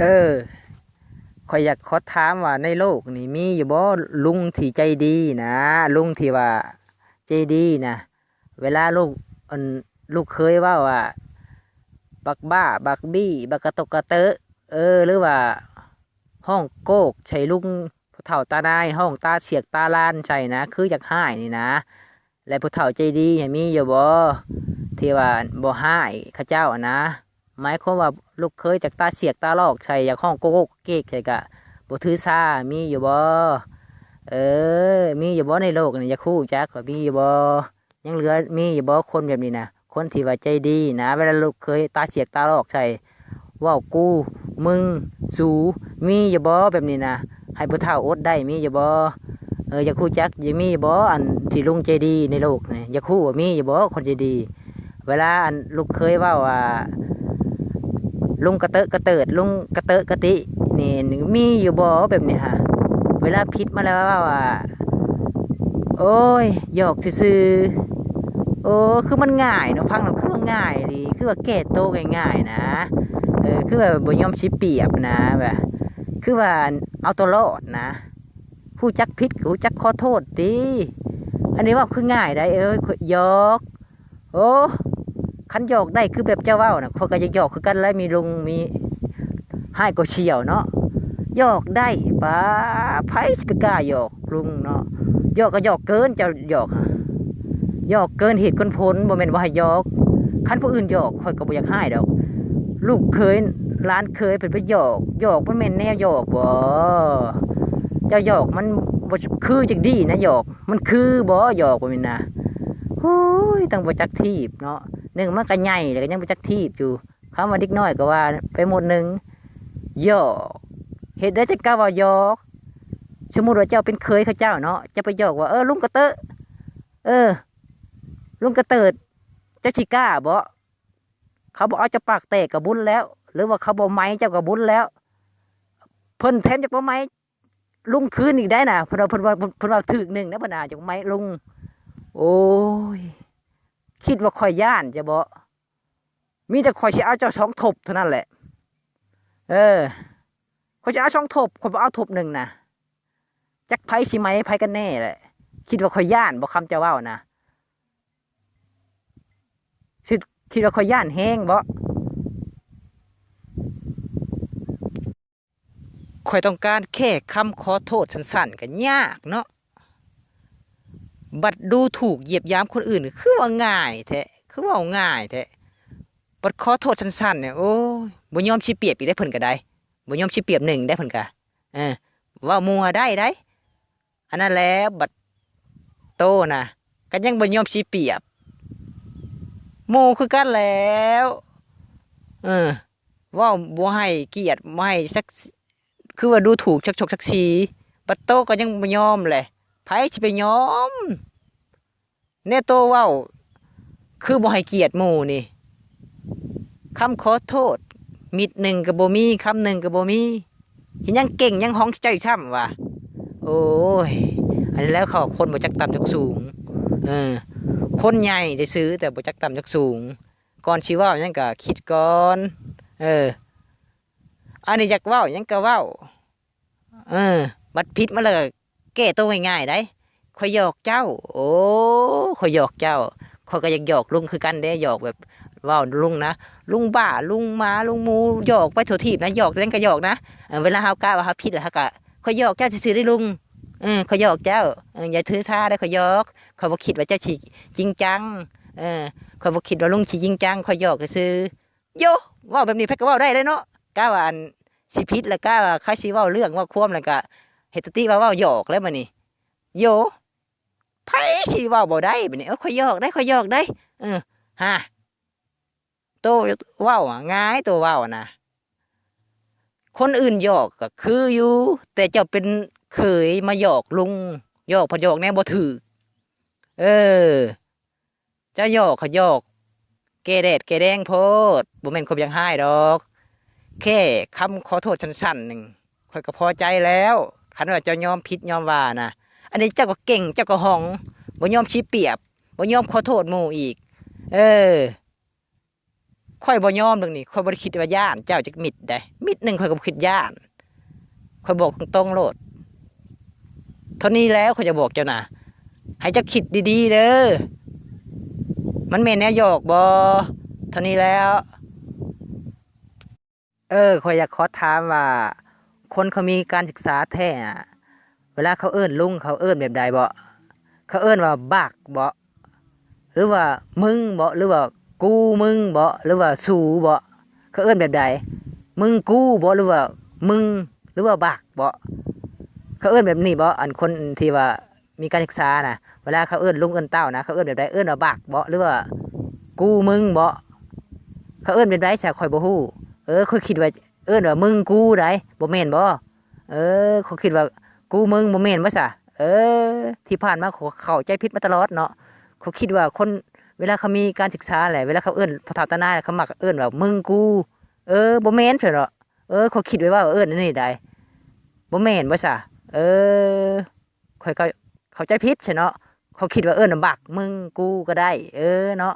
เออข่อยอยากขอถามว่าในโลกนี่มีอยู่บ่ลุงที่ใจดีนะลุงที่ว่าใจดีนะเวลาลูกลูกเคยว่าว่า บักบ้า บักบี้ บักกระตกกระเตอะเออ หรือว่า ห้องโกกใช่ลุงผู้เฒ่าตานายห้องตาเฉียกตาลานใช่นะ คืออยากห้ายนี่นะ และผู้เฒ่าใจดีให้มีอยู่บ่ที่ว่าบ่ห้ายข้าเจ้านะ หมายความว่าลูกเคยจากตาเสียกตาลอกใช่อยากห้องโกโก้เก๊กใช่กะบ่ถือซามีอยู่บ่เออ มีอยู่บ่ในโลกนี่อย่าคู่จักว่ามีอยู่บ่ยังเหลือมีอยู่บ่คนแบบนี้นะคนที่ว่าใจดีนะเวลาลูกเคยตาเสียกตาลอกใช่เว้ากูมึงสูมีอยู่บ่แบบนี้นะให้ผู้เฒ่าอดได้มีอยู่บ่เอออย่าคู่จักอย่ามีอยู่บ่อันที่ลุงใจดีในโลกนี่อย่าคู่ว่ามีอยู่บ่คนใจดี เวลาอันลูกเคยว่าว่า ลุงกระเตอะกระเติดลุงกระเตอะกระตินี่มีอยู่บ่แบบนี้ฮะเวลาพิษมาแล้วว่าว่าโอ้ยหยอกซื่อโอ้คือมันง่ายเนาะพังเราคือว่าง่ายดีคือว่าแก้โตง่ายๆนะเออคือแบบบ่ยอมชิเปียบนะแบบคือว่าเอาตัวรอดนะผู้จักพิษกับผู้จักขอโทษดีอันนี้ว่าคือง่ายได้เอ้ยหยอกโอ้ คันหยอกได้คือแบบเจ้าว้านะเขาก็จะหยอกคือกันแล้วมีลุงมีให้ก็เฉียวเนาะหยอกได้ป้าไพ่ไปกล้าหยอกลุงเนาะหยอกก็หยอกเกินเจ้าหยอกหยอกเกินเหตุเกินผลบ่แม่นว่าให้ยอกคันผู้อื่นหยอกคอยก็บ่อยากให้ดอก ลูกเคยร้านเคยเป็นไปหยอกหยอกมันแม่นแนวหยอกบ่เจ้าหยอกมันบ่คือจังดีนะหยอก มันคือบ่หยอกบ่แม่นนะโอ้ยต้องบจักทีบเนาะ หนึ่งมันก็ใหญ่แล้วก็ยังบจักทีบอยู่คำว่าด็กน้อยก็ว่า ไปหมดหนึ่งยอกเหตุได้จะกล้าว่ายอกสมมติว่าเจ้าเป็นเคยข้าเจ้าเนาะจะไปยอกว่าเออลุงกระเตอะเออ ลุงกระเติด เจ้าชิก้าบ่เขาบอกเอาจะปากแตกกับบุญแล้ว หรือว่าเขาบอกไม้เจ้ากับบุญแล้ว เพิ่นแถมจากบ่ไม้ลุงคืนอีกได้น่ะเพิ่นว่าเพิ่นว่าเพิ่นว่าถึกหนึ่งนะพนนาจากไม้ลุงโอ้ย คิดว่าคอยย่านจะบอกมีแต่คอยจะเอาเจ้าสองทบเท่านั้นแหละ เออคอยจะเอาสองทบคอยเอาทบหนึ่งนะจักไพ่สิไหมไพ่กันแน่แหละ คิดว่าคอยย่านบอกคำเจ้าว่านะคิดคิดว่าคอยย่านแห้งบ่คอยต้องการแค่คำขอโทษสั้นๆกันยากเนาะ บัดดูถูกเหยียบย้ำคนอื่น คือว่าง่ายแท้คือว่าง่ายแท้บัดขอโทษสั้นๆเนี่ยโอ้ยบ่ยอมชิเปียบอีกได้เพิ่นก็ได้บ่ยอมชิเปียบหนึ่งได้เพิ่นก็เออว่ามัวได้ได้อันนั้นแหล้วบัดโตนะก็ยังบ่ยอมชิเปียบมูคือกันแล้วเออว่าบ่ให้เกียรติบ่ให้สักคือว่าดูถูกชักชกชักชีบัดโตก็ยังบ่ยอมเลย ไผสิไปยอมเนโตเว้า คือบ่ให้เกียรติหมู่นี่คำขอโทษ มิดหนึ่งกับบมีคำหนึ่งกับบมีเห็นยังเก่งยังห้องใจช่ำว่ะโอ้ย อันนี้แล้วเขาคนบ่จักต่ำจักสูง เออ คนใหญ่จะซื้อแต่บ่จักต่ำจักสูง ก่อนชีว่ายังก็คิดก่อน เออ อันนี้อยากว้ายังก็เว้าเออ บัดพิษมาเลย แก้ตัวง่ายๆได้ข่อยหยอกเจ้า โอ้ข่อยหยอกเจ้าข่อยก็อยากหยอกลุงคือกันเด้หยอกแบบว่าลุงนะลุงบ้าลุงมาลุงมูหยอกไปถั่วทีบนะหยอกเล่นก็หยอกนะเวลาเฮากะว่าเฮาผิดแล้วเฮากะข่อยหยอกเจ้าจะซื่อได้ลุงเออข่อยหยอกเจ้าอย่าถือท่าได้ข่อยหยอกข่อยบ่คิดว่าเจ้าสิจริงจังเออข่อยบ่คิดว่าลุงสิจริงจังข่อยหยอกซื่อโยว้าแบบนี้เพิ่นก็เว้าได้เลยเนาะกะว่าอันสิผิดแล้วกะว่าใครสิเว้าเรื่องว่าความแล้วก็ เฮดติว่าว่าหยอกแล้วมันนี่โยไผสิว่าบ่ได้บัดนี้เออข่อยหยอกได้ข่อยหยอกได้ เออฮะโตว้าอะง่ายตัวว้าอะนะคนอื่นหยอกก็คืออยู่ แต่เจ้าเป็นเคยมาหยอกลุงหยอกพอหยอกแน่บ่ถือเออเจ้าหยอกเขาหยอก เกแดดเกแดงโพดบ่แม่นคบยังให้ดอก แค่คำขอโทษสั้นๆหนึ่งข่อยก็พอใจแล้ว คันว่าเจ้ายอมผิดยอมว่านะอันนี้เจ้าก็เก่งเจ้าก็หองบ่ยอมชี้เปียบบ่ยอมขอโทษหมู่อีก เออข่อยบ่ยอมเรื่องนี้ข่อยบ่คิดว่าย่าน เจ้าจักมิดได้มิดหนึ่งข่อยก็บ่คิดย่านข่อยบอกตรงๆโลดเท่านี้แล้วข่อยจะบอกเจ้าน่ะให้เจ้าคิดดีๆเด้อมันแม่นแนวหยอกบ่เท่านี้แล้ว เออข่อยอยากขอถามว่า คนเขามีการศึกษาแท้เวลาเขาเอิ้นลุงเขาเอิ้นแบบใดบ่เขาเอิ้นว่าบักบ่หรือว่ามึงบ่หรือว่ากูมึงบ่หรือว่าสูบ่เขาเอิ้นแบบใดมึงกูบ่หรือว่ามึงหรือว่าบักบ่เขาเอิ้นแบบนี้บ่อันคนที่ว่ามีการศึกษานะเวลาเขาเอิ้นลุงเอิ้นเต้านะเขาเอิ้นแบบใดเอิ้นว่าบักบ่หรือว่ากูมึงบ่เขาเอิ้นแบบใดซะข่อยบ่ฮู้เออข่อยคิดว่า เอิ้นว่ามึงกูได้บ่แม่นบ่เออเขาคิดว่ากูมึงบ่แม่นบ่ซะเออ ที่ผ่านมาเขาเข้าใจผิดมาตลอดเนาะเขาคิดว่าคนเวลาเขามีการศึกษาแหละเวลาเขาเอิ้นพอเฒ่าตาหน้าเขามักเอิ้นว่ามึงกูเออบ่แม่นเพิ่นเนาะเออเขาคิดไว้ว่าเอิ้นนนี้ได้บ่แม่นบ่ซะเออข่อยก็เข้าใจผิดใช่เนาะเขาคิดว่าเอิ้นว่าบักมึงกูก็ได้ เออเนาะ